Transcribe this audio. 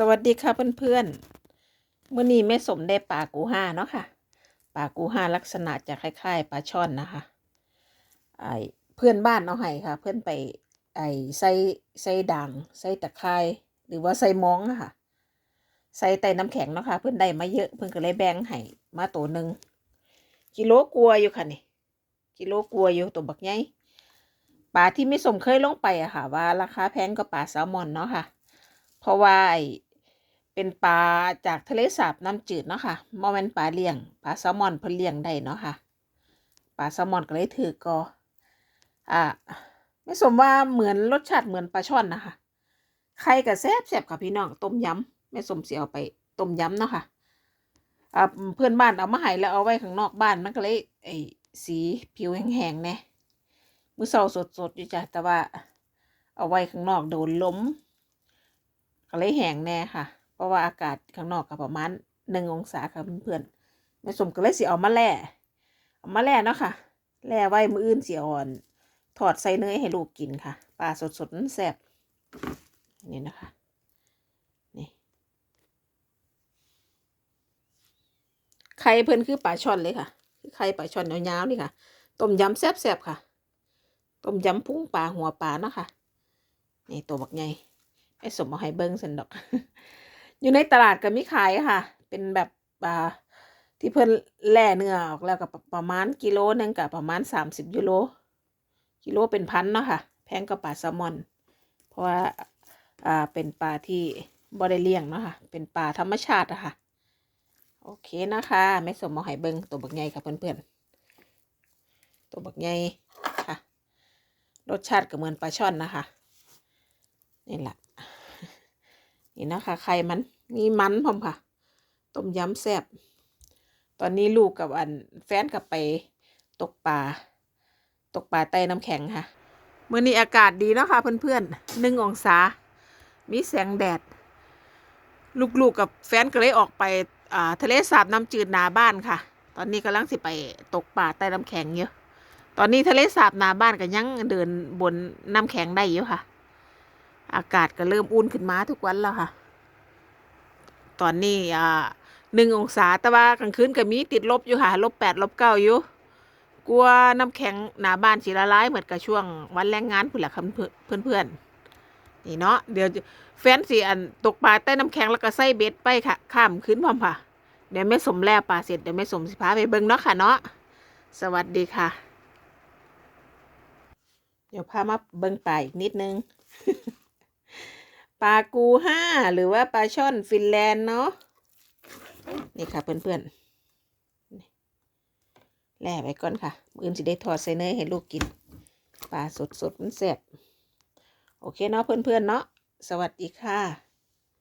สวัสดีค่ะเพื่อนๆมื่อนี้แม่สมได้ปลากูห้าเนาะค่ะปลากูห้าลักษณะจะคล้ายๆปลาช่อนนะคะไอเพื่อนบ้านเอาให้ค่ะ เพื่อนไปไอใส่ใส่ด่างใส่ตะไคร้หรือว่าใส่มองอะค่ะ ใส่ไตน้ำแข็งเนาะค่ะ เพื่อนได้มาเยอะเพื่อนก็เลยแบ่งให้มาตัวหนึ่งกิโลกลัวอยู่ค่ะนี่กิโลกลัวอยู่ตัวบักใหญ่ปลาที่ไม่สมเคยลงไปอะค่ะ ว่าราคาแพงก็ปลาแซลมอนเนาะค่ะ เพราะว่าไอ เป็นปลาจากทะเลสาบน้ำจืดเนาะค่ะโมเมนปลาเลี้ยงปลาแซลมอนเพิ่นเลี้ยงได้เนาะค่ะปลาแซลมอนก็เลยถือก็อ่าไม่สมว่าเหมือนรสชาติเหมือนปลาช่อนนะคะใครกับแซ่บแซ่บค่ะพี่น้องต้มยำแม่สมเสียเอาไปต้มยำเนาะค่ะอ่าเพื่อนบ้านเอามาให้แล้วเอาไว้ข้างนอกบ้านมันก็เลยไอ้สีผิวแห้งๆแน่มือเศร้าสดๆอยู่จ้ะแต่ว่า เอาไว้ข้างนอกโดนล้มก็เลยแห้งแน่ค่ะ เพราะว่าอากาศข้างนอกก็ประมาณหนึ่งองศาค่ะเพื่อนๆแม่สมก็เลยสิเอามาแล่เอามาแล่เนาะค่ะแล่ไว้มืออื่นเสียอ่อน ถอดใส่เนยให้ลูกกินค่ะปลาสดๆนั่นแซ่บนี่นะคะนี่ไข่เพื่อนคือปลาช่อนเลยค่ะคือไข่ปลาช่อนยาวๆนี่ค่ะ ต้มยำแซ่บๆค่ะ ต้มยำพุ่งปลาหัวปลาเนาะค่ะนี่ตัวบักใหญ่ไอ้สมเอาให้เบิ้งสันดอก อยู่ในตลาดก็มีขายค่ะ เป็นแบบอ่าที่เพิ่นแล่เนื้อออกแล้วก็ประมาณกิโลหนึงกับประมาณสามสิบยูโรกิโลเป็นพันเนาะค่ะ แพงกว่าปลาแซลมอน เพราะว่าอ่าเป็นปลาที่บ่ได้เลี้ยงเนาะค่ะ เป็นปลาธรรมชาติอะค่ะ โอเคนะคะแม่สมเอาให้เบิงตัวบักใหญ่ค่ะเพื่อนๆ ตัวบักใหญ่ค่ะ รสชาติก็เหมือนปลาช่อนนะคะ นี่แหละ นี่นะคะไข่มันมีมันพร้อมค่ะ ต้มยำแซ่บตอนนี้ลูกกับอันแฟนกับไปตกปลาตกปลาใต้น้ำแข็งค่ะเมื่อนี้อากาศดีเนาะค่ะเพื่อนๆหนึ่งองศา มีแสงแดด ลูกๆกับแฟนก็เลยออกไปอ่ทะเลสาบน้ำจืดหนาบ้านค่ะ ตอนนี้กำลังสิไปตกปลาใต้น้ำแข็งอยู่ตอนนี้ทะเลสาบนาบ้านก็ยังเดินบนน้ำแข็งได้อยู่ค่ะ อากาศก็เริ่มอุ่นขึ้นมาทุกวันแล้วค่ะ ตอนนี้อ่าหนึ่งองศาแต่ว่ากลางคืนก็มีติดลบอยู่ค่ะลบแปดลบเก้าอยู่กลัวน้ำแข็งหนาบ้านสิละลายเหมือนกับช่วงวันแรงงานพุ่นแหละค่ะเพื่อนเพื่อนๆนี่เนาะเดี๋ยวแฟนสีอันตกปลาใต้น้ำแข็งแล้วก็ใส่เบ็ดไปค่ะ ข้ามคืนพร้อมค่ะ เดี๋ยวไม่สมแล่ปลาเสร็จเดี๋ยวไม่สมสิพาไปเบิ่งเนาะค่ะเนาะสวัสดีค่ะ เดี๋ยวพามาเบิ่งปลาอีกนิดนึง ปลากูห้าหรือว่าปลาช่อนฟินแลนด์เนาะนี่ค่ะเพื่อนๆแล่ไปก่อนค่ะมืออื่นสิได้ทอดใส่เนยให้ลูกกินปลาสดๆมันแซ่บโอเคเนาะเพื่อนๆเนาะสวัสดีค่ะ